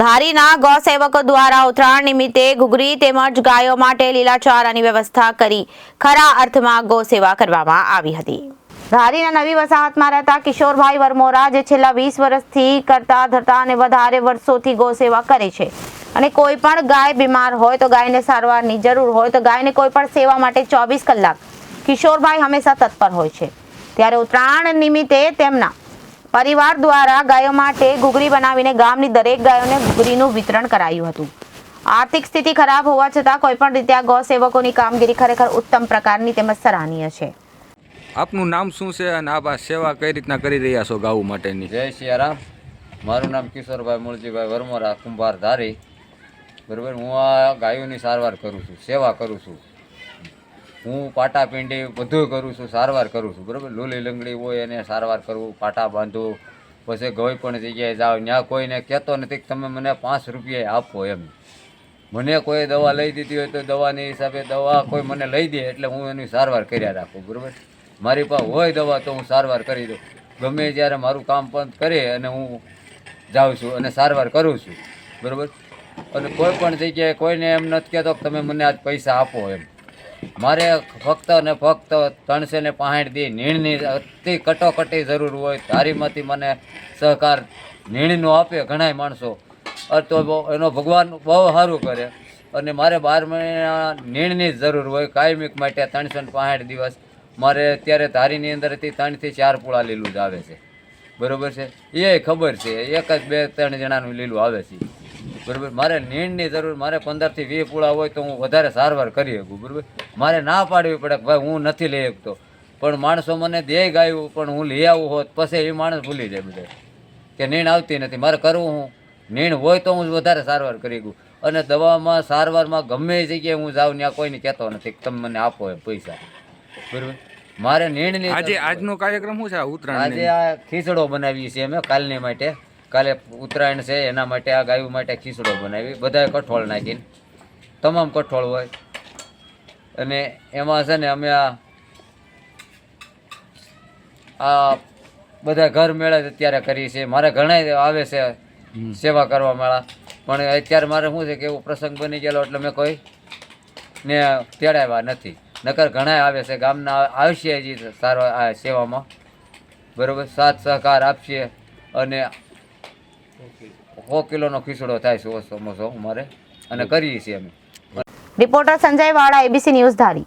ધારીના ગૌસેવકો દ્વારા ઉત્તરાયણ નિમિત્તે ઘૂઘરી તેમજ ગાયો માટે લીલાચારાની વ્યવસ્થા કરી ખરા અર્થમાં ગૌસેવા કરવામાં આવી હતી. ધારીના નવી વસાહતમાં રહેતા કિશોરભાઈ વરમોરા જે છેલ્લા વીસ વર્ષથી કરતા, ધરતા અને વધારે વર્ષોથી ગૌસેવા કરે છે. અને કોઈ પણ ગાય બીમાર હોય તો ગાયને સારવારની જરૂર હોય તો ગાયને કોઈ પણ સેવા માટે ચોવીસ કલાક. કિશોરભાઈ હંમેશા તત્પર હોય છે. ત્યારે ઉત્તરાયણ નિમિત્તે તેમના પરિવાર દ્વારા ગાયો માટે ઘૂઘરી બનાવીને ગામની દરેક ગાયોને ઘૂઘરીનું વિતરણ કરાયું હતું. આર્થિક સ્થિતિ ખરાબ હોવા છતાં કોઈ પણ રીતે આ ગૌ સેવકોની કામગીરી ખરેખર ઉત્તમ પ્રકારની તેમજ સરાહનીય છે. આપનું નામ શું છે અને આપ આ સેવા કઈ રીતના કરી રહ્યા છો ગાઉ માટેની? જય સિયારામ. મારું નામ કિશોરભાઈ મૂળજીભાઈ વર્મોરા કુંભાર ધારી બરાબર હું આ ગાયોની સારવાર કરું છું સેવા કરું છું. હું પાટા પિંડી બધું કરું છું, સારવાર કરું છું, બરાબર? લૂલી લંગડી હોય એને સારવાર કરવું પાટા બાંધવું પછી કોઈ પણ જગ્યાએ જાઓ. ત્યાં કોઈને કહેતો નથી કે તમે મને પાંચ રૂપિયા આપો એમ. મને કોઈ દવા લઈ દીધી હોય તો દવાની હિસાબે દવા કોઈ મને લઈ દે એટલે હું એની સારવાર કર્યા રાખું, બરાબર? મારી પાસે હોય દવા તો હું સારવાર કરી દઉં. ગમે જ્યારે મારું કામ પણ કરે અને હું જાઉં છું અને સારવાર કરું છું, બરાબર? અને કોઈ પણ જગ્યાએ કોઈને એમ નથી કહેતો કે તમે મને આજ પૈસા આપો એમ. મારે ફક્ત ને ફક્ત ત્રણસો ને પાંસઠ દી નીણની અતિ કટોકટી જરૂર હોય ધારીમાંથી મને સહકાર નીણનો આપે ઘણાય માણસો. તો એનો ભગવાન બહુ સારું કરે. અને મારે બાર મહિના નીણની જ જરૂર હોય, કાયમિક માટે ત્રણસો ને પાંસઠ દિવસ. મારે અત્યારે ધારીની અંદરથી ત્રણથી ચાર પૂળા લીલું જ આવે છે. બરોબર છે? એ ખબર છે. એક જ બે ત્રણ જણાનું લીલું આવે છે. બરોબર? મારે નીણની જરૂર મારે પંદરથી વીસ પૂળા હોય તો હું વધારે સારવાર કરી શકું બરાબર? મારે ના પાડવી પડે કે ભાઈ હું નથી લઈ શકતો. પણ માણસો મને દે ગાયું પણ હું લઈ આવું હોત પછી એ માણસ ભૂલી જાય બધા કે નીણ આવતી નથી મારે કરવું હું? નીણ હોય તો હું વધારે સારવાર કરી શકું. અને દવામાં સારવારમાં ગમે એ જગ્યાએ હું જાઉં ત્યાં કોઈને કહેતો નથી કે તમે મને આપો એમ પૈસા. બરાબર? મારે નીણની આજે આજનો કાર્યક્રમ શું છે ઉત્તરાયણ આજે આ ખીચડો બનાવીએ છીએ અમે કાલની માટે. કાલે ઉત્તરાયણ છે એના માટે આ ગાયું માટે ખીચડો બનાવી. બધાએ કઠોળ નાખીને. તમામ કઠોળ હોય. અને એમાં છે ને અમે આ આ બધા ઘર મેળે અત્યારે કરીએ છીએ મારે ઘણા આવે છે સેવા કરવા મેળા. પણ અત્યારે મારે શું છે કે એવો પ્રસંગ બની ગયેલો એટલે મેં કોઈ ને તેડાવ્યા નથી. નકર ઘણા આવે છે. ગામના આવશે હજી સારો આ સેવામાં. બરોબર? સાથ સહકાર આપશે. અને સો કિલોનો ખીચડો થાય છે સમોસો અમારે? અને કરીએ છીએ અમે. રિપોર્ટર સંજય વાળા એબીસી ન્યૂઝ ધારી.